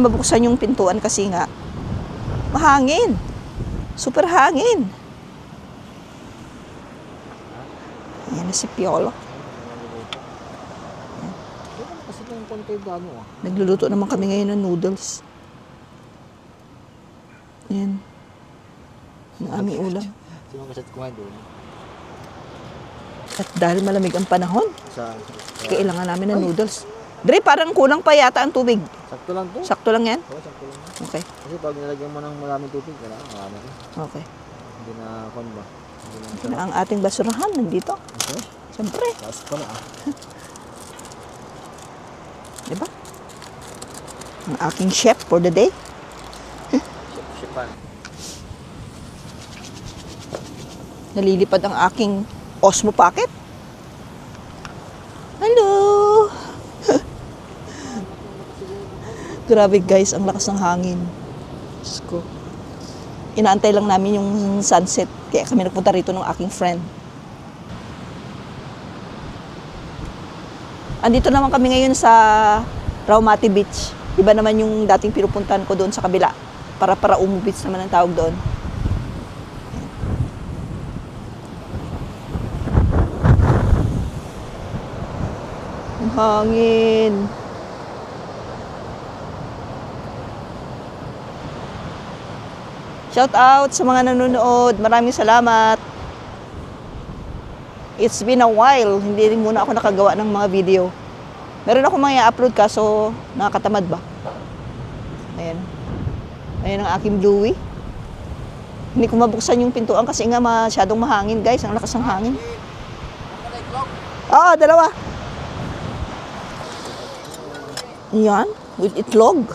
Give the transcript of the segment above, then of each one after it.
Mabuksan yung pintuan kasi nga mahangin. Super hangin. Ayan na si Piolo. Kasi yung konti gano ah. Nagluluto naman kami ngayon ng noodles. Ayan. Ang aming ulam. Sino kasat ko nga doon? At dahil malamig ang panahon, Sa... kailangan namin ng noodles. Dre, parang kulang pa yata ang tubig. Sakto lang to. Sakto lang yan? Oo, sakto lang. Okay. Kasi pag nilagyan mo ng maraming tubig, kailangan marami rin. Okay. Hindi na, kon ba? Hindi na Ito na ang ating basurahan nandito. Okay. Siyempre, Taas pala ah. di ba? Ang aking chef for the day. Sipan. Nalilipad ang aking Osmo Pocket. Grabe guys, ang lakas ng hangin. Diyos ko. Inaantay lang namin yung sunset. Kaya kami nagpunta rito ng aking friend. Andito naman kami ngayon sa Raumati Beach. Iba naman yung dating pinupuntahan ko doon sa kabila. Para para Umu naman ang tawag doon. Ang hangin. Shout out sa mga nanonood. Maraming salamat. It's been a while. Hindi rin muna ako nakagawa ng mga video. Meron ako mga i-upload kaso nakakatamad ba? Ayan. Ayan ang aking Bluey. Hindi ko mabuksan yung pintuan kasi nga masyadong mahangin guys. Ang lakas ng hangin. Oo, dalawa. Yan, with itlog.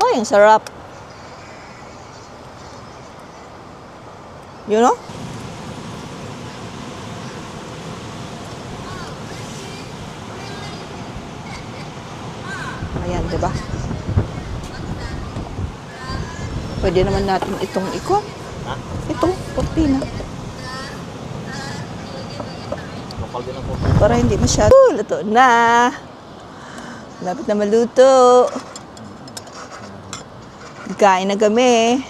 Ay, ang sarap. You know? Ayan, di ba? Pwede naman natin itong iko. Ha? Itong ako. Para hindi masyado. Luto na. Lapit na maluto. Kain na kami.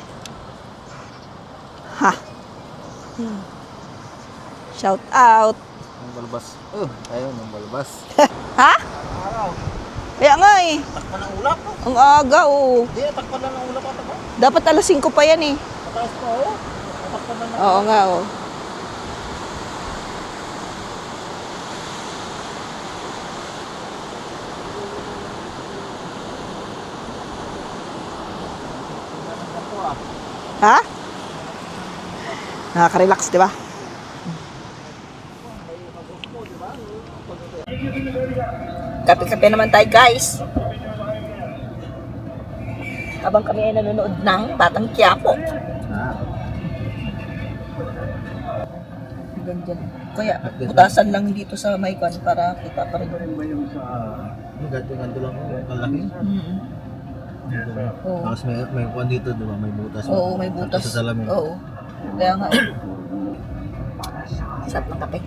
Ha. Hmm. Shout out. Ang balbas. Oh, tayo ng balbas. Ha? Kaya nga eh. Takpan ng ulap. Ang aga oh. Hindi, takpan lang ng ulap ata ba? Dapat alas 5 pa yan eh. Mataas pa oh. Takpan lang ng Oo nga oh. Ha? Nakaka-relax, di ba? Kape-kape naman tayo, guys. Habang kami ay nanonood ng Batang Quiapo. Ah. Ganyan. Kaya, butasan lang dito sa may kwan para kita pa rin. Yung ganito ganito lang oh. Kalaki. Mm. Oo. Tapos may, may kwan dito, di ba? May butas. Oo, may butas. Sa salamin. Oo. Kaya nga. Sarap ng kape.